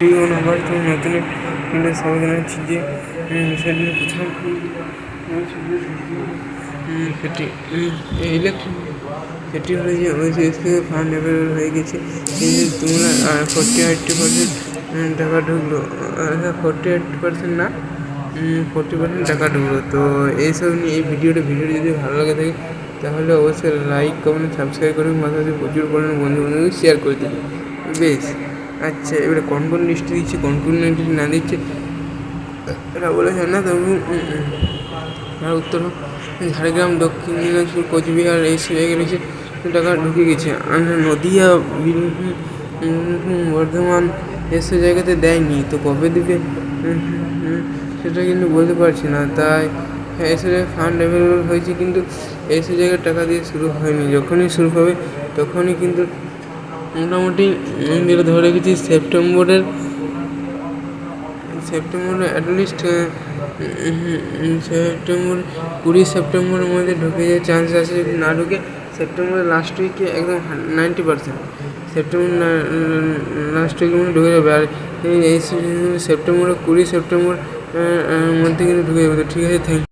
প্রিয় নাম্বার তুমি নতুন কিন্তু সবাই জানাচ্ছি যে সেদিন প্রথম সেটি ইলেকট্রিক সেটি হলো যে ওই এসকে ফান্ড অ্যাভেলেবল হয়ে গেছে তোমরা ফোর্টি এইটটি পার্সেন্ট টাকা ঢুকলো ফোর্টি এইট পার্সেন্ট না ফোর্টি পার্সেন্ট টাকা ঢুকলো তো এইসব নিয়ে এই ভিডিওটা ভিডিওটা যদি ভালো লাগে থাকে তাহলে অবশ্যই লাইক কমেন্ট সাবস্ক্রাইব করুন মাঝে প্রচুর পরিমাণে বন্ধু বান্ধবকে শেয়ার করে দিন বেশ আচ্ছা এবারে কোন কোন লিস্টে দিচ্ছে কোন কোন লিস্টে না দিচ্ছে। এটা বলেছে, না, তবু আর উত্তর ঝাড়গ্রাম, দক্ষিণ দিনাজপুর, কোচবিহার, এই জায়গায় রয়েছে টাকা ঢুকে গেছে। আর নদিয়া বর্ধমান, এসব জায়গাতে দেয়নি। তো কবে দেবে? সেটা কিন্তু বলতে পারছি না। তাই হ্যাঁ এসব জায়গায় ফান্ড অ্যাভেলেবল হয়েছে, কিন্তু এইসব জায়গায় টাকা দিয়ে শুরু হয়নি। যখনই শুরু হবে, তখনই কিন্তু মোটামুটি উম, যেটা ধরে রেখেছি সেপ্টেম্বরের সেপ্টেম্বরে অ্যাটলিস্ট সেপ্টেম্বর কুড়ি সেপ্টেম্বরের মধ্যে ঢুকে যাওয়ার চান্স আছে যদি না ঢুকে সেপ্টেম্বরের লাস্ট উইকে একদম নাইনটি পার্সেন্ট সেপ্টেম্বর লাস্ট উইকের মধ্যে ঢুকে যাবে। আর এই সেপ্টেম্বরের কুড়ি সেপ্টেম্বর মধ্যে কিন্তু ঢুকে যাবে। তো ঠিক আছে থ্যাংক